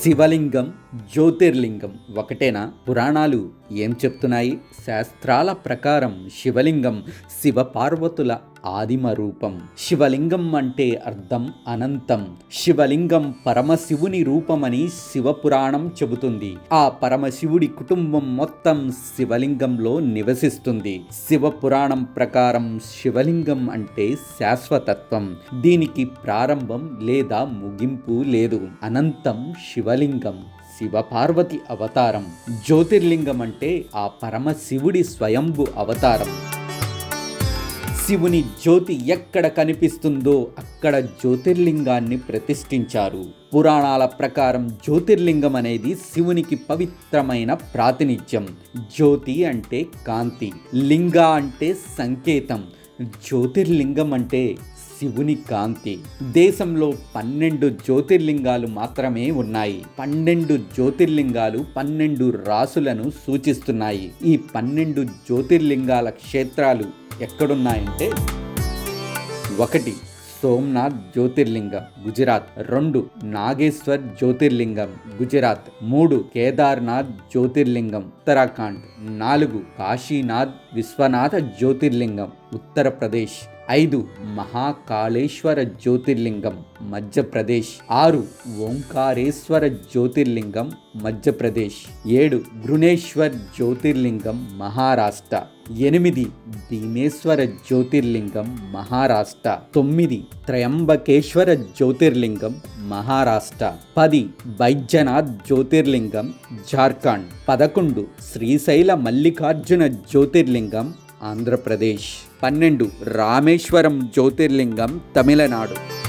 శివలింగం జ్యోతిర్లింగం ఒకటేనా? పురాణాలు ఏం చెప్తున్నాయి? శాస్త్రాల ప్రకారం శివలింగం శివపార్వతుల ఆదిమ రూపం. శివలింగం అంటే అర్థం అనంతం. శివలింగం పరమశివుని రూపమని శివపురాణం చెబుతుంది. ఆ పరమశివుడి కుటుంబం మొత్తం శివలింగంలో నివసిస్తుంది. శివపురాణం ప్రకారం శివలింగం అంటే శాశ్వతత్వం. దీనికి ప్రారంభం లేదా ముగింపు లేదు. అనంతం శివలింగం. శివపార్వతి అవతారం. జ్యోతిర్లింగం అంటే ఆ పరమశివుడి స్వయంభు అవతారం. శివుని జ్యోతి ఎక్కడ కనిపిస్తుందో అక్కడ జ్యోతిర్లింగాన్ని ప్రతిష్ఠించారు. పురాణాల ప్రకారం జ్యోతిర్లింగం అనేది శివునికి పవిత్రమైన ప్రాతినిధ్యం. జ్యోతి అంటే కాంతి లింగ అంటే సంకేతం. జ్యోతిర్లింగం అంటే శివుని కాంతి. దేశంలో పన్నెండు జ్యోతిర్లింగాలు మాత్రమే ఉన్నాయి. పన్నెండు జ్యోతిర్లింగాలు పన్నెండు రాసులను సూచిస్తున్నాయి. ఈ పన్నెండు జ్యోతిర్లింగాల క్షేత్రాలు ఎక్కడున్నాయంటే ఒకటి సోమ్నాథ్ జ్యోతిర్లింగం గుజరాత్ రెండు నాగేశ్వర్ జ్యోతిర్లింగం గుజరాత్ మూడు కేదార్నాథ్ జ్యోతిర్లింగం ఉత్తరాఖండ్ నాలుగు కాశీనాథ్ విశ్వనాథ జ్యోతిర్లింగం ఉత్తరప్రదేశ్ ఐదు మహాకాళేశ్వర జ్యోతిర్లింగం మధ్యప్రదేశ్ ఆరు ఓంకారేశ్వర జ్యోతిర్లింగం మధ్యప్రదేశ్ ఏడు భృణేశ్వర్ జ్యోతిర్లింగం మహారాష్ట్ర ఎనిమిది భీమేశ్వర జ్యోతిర్లింగం మహారాష్ట్ర. తొమ్మిది త్రయంబకేశ్వర జ్యోతిర్లింగం మహారాష్ట్ర. పది బైద్యనాథ్ జ్యోతిర్లింగం జార్ఖండ్. పదకొండు శ్రీశైల మల్లికార్జున జ్యోతిర్లింగం ఆంధ్రప్రదేశ్. పన్నెండు రామేశ్వరం జ్యోతిర్లింగం తమిళనాడు.